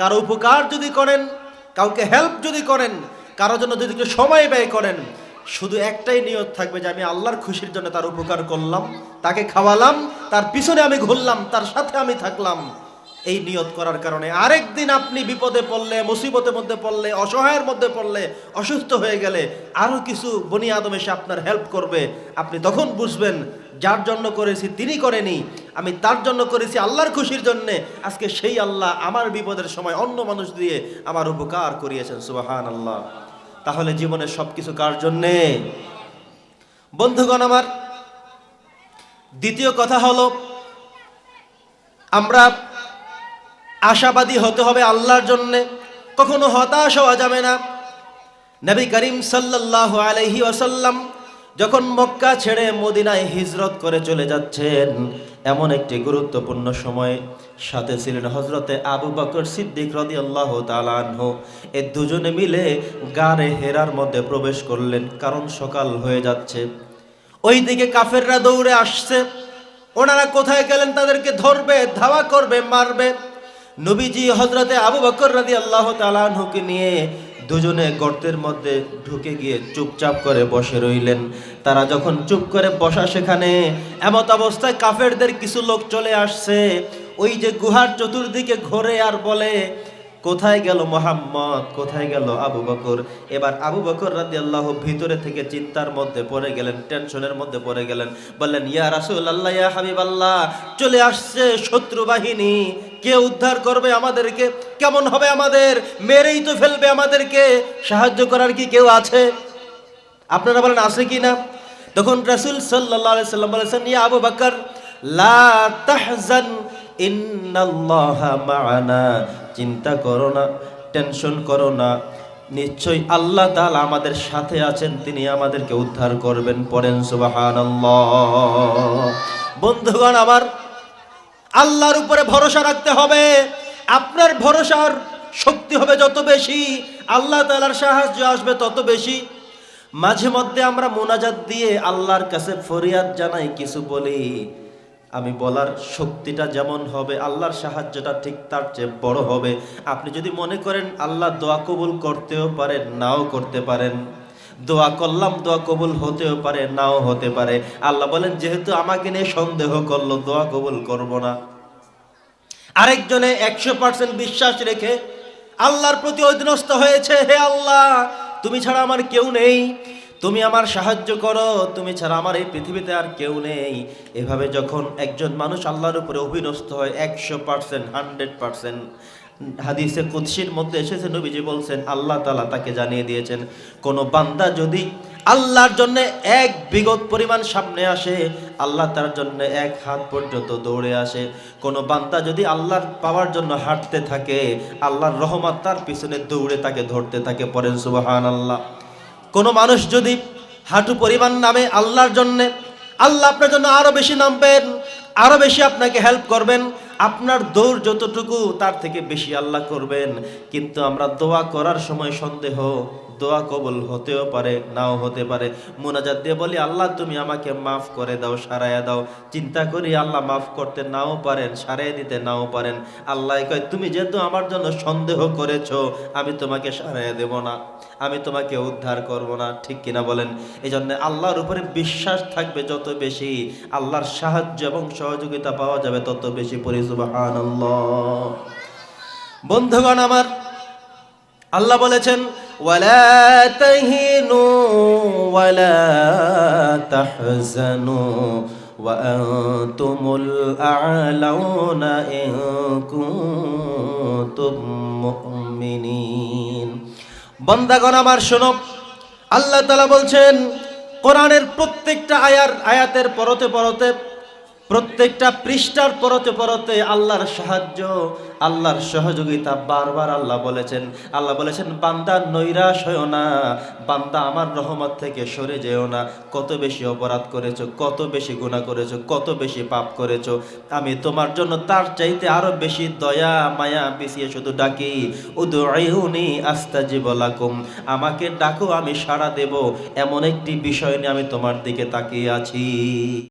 কারও উপকার যদি করেন, কাউকে হেল্প যদি করেন, কারও জন্য যদি একটু সময় ব্যয় করেন, শুধু একটাই নিয়ত থাকবে যে আমি আল্লাহর খুশির জন্য তার উপকার করলাম, তাকে খাওয়ালাম, তার পিছনে আমি ঘুরলাম, তার সাথে আমি থাকলাম। এই নিয়ত করার কারণে আরেক দিন আপনি বিপদে পড়লে, মুসিবতের মধ্যে পড়লে, অসহায়ের মধ্যে পড়লে, অসুস্থ হয়ে গেলে আরও কিছু বনি আদম এসে আপনার হেল্প করবে। আপনি তখন বুঝবেন, যার জন্য করেছি, তিনি করেনি। আমি তার জন্য করেছি আল্লাহর খুশির জন্যে। আজকে সেই আল্লাহ আমার বিপদের সময় অন্য মানুষ দিয়ে আমার উপকার করিয়েছেন সুবাহান আল্লাহ তাহলে জীবনের সব কিছু কার জন্যে? বন্ধুগণ আমার, দ্বিতীয় কথা হলো, আমরা আশাবাদী হতে হবে আল্লাহর জন্যে। কখনো হতাশ হওয়া যাবে না। নবী করিম সাল্লাল্লাহু আলাইহি ওয়াসাল্লাম যখন মক্কা ছেড়ে মদিনায় হিজরত করে চলে যাচ্ছেন, এমন একটি গুরুত্বপূর্ণ সময় সাথে ছিলেন হজরতে আবু বকর সিদ্দিক রদি আল্লাহ তালানহ এ দুজনে মিলে গাড়ে হেরার মধ্যে প্রবেশ করলেন, কারণ সকাল হয়ে যাচ্ছে। ওই দিকে কাফেররা দৌড়ে আসছে। ওনারা কোথায় গেলেন তাদেরকে ধরবে, ধাওয়া করবে, মারবে। নবীজি হজরতে আবু বকর রাদি আল্লাহ তালানহুকে নিয়ে দুজনে গর্তের মধ্যে ঢুকে গিয়ে চুপচাপ করে বসে রইলেন। তারা যখন চুপ করে বসা সেখানে এমত অবস্থায় কাফেরদের কিছু লোক চলে আসছে। ওই যে গুহার চতুর্দিকে ঘোরে আর বলে কোথায় গেল মোহাম্মদ? কোথায় গেল আবু বকর? এবার আবু বকর রাদি আল্লাহ ভিতরে থেকে চিন্তার মধ্যে পড়ে গেলেন, টেনশনের মধ্যে পড়ে গেলেন। বললেন, ইয়া রাসুল আল্লাহ ইয়া হাবিব আল্লাহ চলে আসছে শত্রু বাহিনী। কে উদ্ধার করবে আমাদেরকে? কেমন হবে আমাদের? মেরেই তো ফেলবে আমাদেরকে। সাহায্য করার কি কেউ আছে? আপনারা বলেন, আছে কি না? তখন রাসুল সাল্লাহ সাল্লাম বলেছেন, ইয়া আবু বকর, লা তাহজান চিন্তা করো না, টেনশন করো না। নিশ্চয়ই আল্লাহ তাআলা আমাদের সাথে আছেন, তিনি আমাদেরকে উদ্ধার করবেন, পড়েন সুবহানাল্লাহ। বন্ধুগণ, আমার আল্লাহর উপরে ভরসা রাখতে হবে। আপনার ভরসার শক্তি হবে যত বেশি, আল্লাহ তাআলার সাহায্য আসবে তত বেশি। মাঝে মধ্যে আমরা মোনাজাত দিয়ে আল্লাহর কাছে ফরিয়াদ জানাই, কিছু বলি। আমি বলার শক্তিটা যেমন হবে, আল্লাহর সাহায্যটা ঠিক তার চেয়ে বড় হবে। আপনি যদি মনে করেন আল্লাহ দোয়া কবুল করতেও পারেন নাও করতে পারেন। দোয়া করলাম, দোয়া কবুল হতেও পারে, নাও হতে পারে। আল্লাহ বলেন, যেহেতু আমাকে নিয়ে সন্দেহ করল, দোয়া কবুল করব না। আরেকজনে একশো পার্সেন্ট বিশ্বাস রেখে, আল্লাহর প্রতি অধীনস্থ হয়েছে, হে আল্লাহ! তুমি ছাড়া আমার কেউ নেই। তুমি আমার সাহায্য করো, তুমি ছাড়া আমার এই পৃথিবীতে আর কেউ নেই। এভাবে যখন একজন মানুষ আল্লাহর উপরে অভিনস্ত হয়, একশো পার্সেন্ট হান্ড্রেড পার্সেন্ট হাদিসে কুৎসির মধ্যে এসেছে, নবীজি বলছেন, আল্লাহ তালা তাকে জানিয়ে দিয়েছেন, কোনো বান্দা যদি আল্লাহর জন্য এক বিগত পরিমাণ সামনে আসে, আল্লাহ তার জন্য এক হাত পর্যন্ত দৌড়ে আসে। কোনো বান্দা যদি আল্লাহর পাওয়ার জন্য হাঁটতে থাকে, আল্লাহর রহমত তার পিছনে দৌড়ে তাকে ধরতে থাকে পরেন সুবাহান আল্লাহ কোনো মানুষ যদি হাঁটু পরিমাণ নামে আল্লাহর জন্যে, আল্লাহ আপনার জন্য আরও বেশি নাম পেন আরও বেশি আপনাকে হেল্প করবেন, আপনার দৌড় যতটুকু তার থেকে বেশি আল্লাহ করবেন। কিন্তু আমরা দোয়া করার সময় সন্দেহ দোয়া কবল হতেও পারে, নাও হতে পারে। মোনাজাত দিয়ে বলি, আল্লাহ, তুমি আমাকে মাফ করে দাও, সারাইয়া দাও। চিন্তা করি, আল্লাহ মাফ করতে নাও পারেন সারাই দিতে নাও পারেন। আল্লাহ কয়, তুমি যেহেতু আমার জন্য সন্দেহ করেছ, আমি তোমাকে সারাইয়া দেব না, আমি তোমাকে উদ্ধার করব না। ঠিক কিনা বলেন? এই জন্য আল্লাহর উপরে বিশ্বাস থাকবে যত বেশি, আল্লাহর সাহায্য এবং সহযোগিতা পাওয়া যাবে তত বেশি পরিসুবাহান বন্ধুগণ আমার, আল্লাহ বলেছেন ওয়ালা তাহিনু ওয়ালা তাহজানু وأنتم الأعلون إن كنتم مؤمنين বন্দাগণ আমার শোনো আল্লাহ তালা বলছেন কোরআনের প্রত্যেকটা আয়ার আয়াতের পরতে পরতে প্রত্যেকটা পৃষ্ঠার পরতে পরতে আল্লাহর সাহায্য, আল্লাহর সহযোগিতা বারবার আল্লাহ বলেছেন। আল্লাহ বলেছেন, বান্দা, নৈরাশ হয়েও না। বান্দা আমার রহমত থেকে সরে যেও না। কত বেশি অপরাধ করেছ, কত বেশি গুণা করেছ, কত বেশি পাপ করেছ। আমি তোমার জন্য তার চাইতে আরও বেশি দয়া, মায়া বিছিয়ে শুধু ডাকি উদুনি আস্তাজিব লাকুম। আমাকে ডাকো, আমি সাড়া দেব। এমন একটি বিষয় নিয়ে আমি তোমার দিকে তাকিয়ে আছি।